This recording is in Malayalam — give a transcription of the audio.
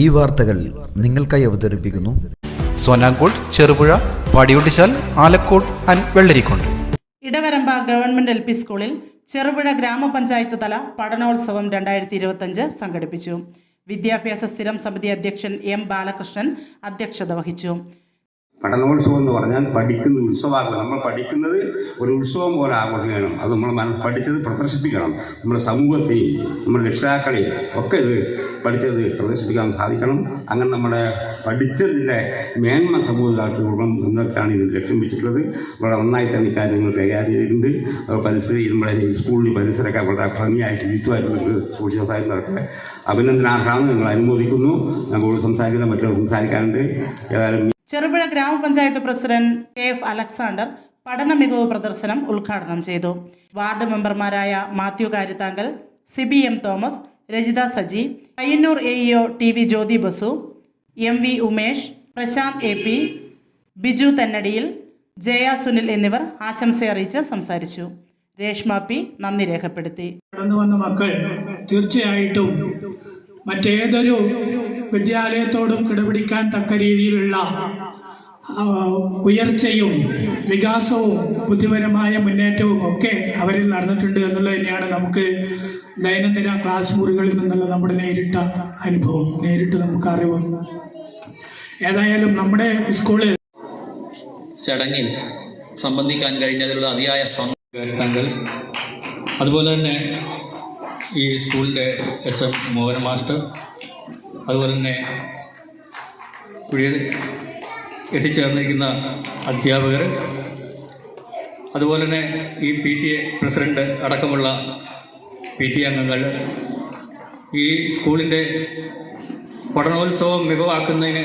ഈ വാർത്തകൾ നിങ്ങൾക്കായി അവതരിപ്പിക്കുന്നു. Sonankode Cherupuzha Padiyottuchal Alakode and Vellarikundu Edavaramba government L P സ്കൂളിൽ ചെറുപുഴ ഗ്രാമപഞ്ചായത്ത് തല പഠനോത്സവം രണ്ടായിരത്തി ഇരുപത്തഞ്ച് സംഘടിപ്പിച്ചു. വിദ്യാഭ്യാസ സ്ഥിരം സമിതി അധ്യക്ഷൻ എം ബാലകൃഷ്ണൻ അധ്യക്ഷത വഹിച്ചു. പഠനോത്സവം എന്ന് പറഞ്ഞാൽ പഠിക്കുന്ന ഉത്സവമാകണം നമ്മൾ പഠിക്കുന്നത് ഒരു ഉത്സവം പോലെ ആഘോഷിക്കണം. അത് നമ്മൾ പഠിച്ചത് പ്രദർശിപ്പിക്കണം. നമ്മുടെ സമൂഹത്തെയും നമ്മുടെ രക്ഷിതാക്കളെയും ഒക്കെ ഇത് പഠിച്ചത് പ്രദർശിപ്പിക്കാൻ സാധിക്കണം. അങ്ങനെ നമ്മുടെ പഠിച്ചതിന്റെ മേന്മ സമൂഹത്തിലാക്കി കൊടുക്കണം എന്നൊക്കെയാണ് ഇത് ലക്ഷ്യം വെച്ചിട്ടുള്ളത്. വളരെ നന്നായി തന്നെ കാര്യങ്ങൾ കൈകാര്യം ചെയ്തിട്ടുണ്ട്. പരിസരം നമ്മുടെ സ്കൂളിൽ പരിസരമൊക്കെ വളരെ ഭംഗിയായിട്ട് വിറ്റുമായിട്ട് സ്കൂൾ സംസാരിക്കുന്നതൊക്കെ അഭിനന്ദനാർഹമാണ്. നിങ്ങൾ അനുമോദിക്കുന്നു. ഞാൻ സംസാരിക്കുന്ന മറ്റൊരു സംസാരിക്കാനുണ്ട്. ഏതായാലും ചെറുപുഴ ഗ്രാമപഞ്ചായത്ത് പ്രസിഡന്റ് കെ എഫ് അലക്സാണ്ടർ പഠന മികവ് പ്രദർശനം ഉദ്ഘാടനം ചെയ്തു. വാർഡ് മെമ്പർമാരായ Mathew Karithankal Siby M Thomas Rajitha Saji Payyannur A E O T V Jyothi Basu M V Umesh Prasanth A P Biju Thennadiyil Jaya Sunil എന്നിവർ ആശംസ അറിയിച്ച് സംസാരിച്ചു. രേഷ്മ പി നന്ദി രേഖപ്പെടുത്തി. കടന്നു വന്ന മക്കൾ തീർച്ചയായിട്ടും മറ്റേതൊരു വിദ്യാലയത്തോടും കിടപിടിക്കാൻ തക്ക രീതിയിലുള്ള ഉയർച്ചയും വികാസവും ബുദ്ധിപരമായ മുന്നേറ്റവും ഒക്കെ അവരിൽ നടന്നിട്ടുണ്ട് എന്നുള്ളത് തന്നെയാണ് നമുക്ക് ദൈനംദിന ക്ലാസ് മുറികളിൽ നിന്നുള്ള നമ്മുടെ നേരിട്ട അനുഭവം നേരിട്ട് നമുക്ക് അറിവ്. ഏതായാലും നമ്മുടെ സ്കൂളിൽ ചടങ്ങിൽ സംബന്ധിക്കാൻ കഴിഞ്ഞതിലുള്ള അതിയായ സംഘങ്ങൾ അതുപോലെ തന്നെ ഈ സ്കൂളിന്റെ എച്ച് എം മോഹൻ മാസ്റ്റർ അതുപോലെ തന്നെ ഇവിടെ എത്തിച്ചേർന്നിരിക്കുന്ന അധ്യാപകർ അതുപോലെ തന്നെ ഈ പി ടി എ പ്രസിഡന്റ് അടക്കമുള്ള പി ടി അംഗങ്ങൾ ഈ സ്കൂളിന്റെ പഠനോത്സവം മികവാക്കുന്നതിന്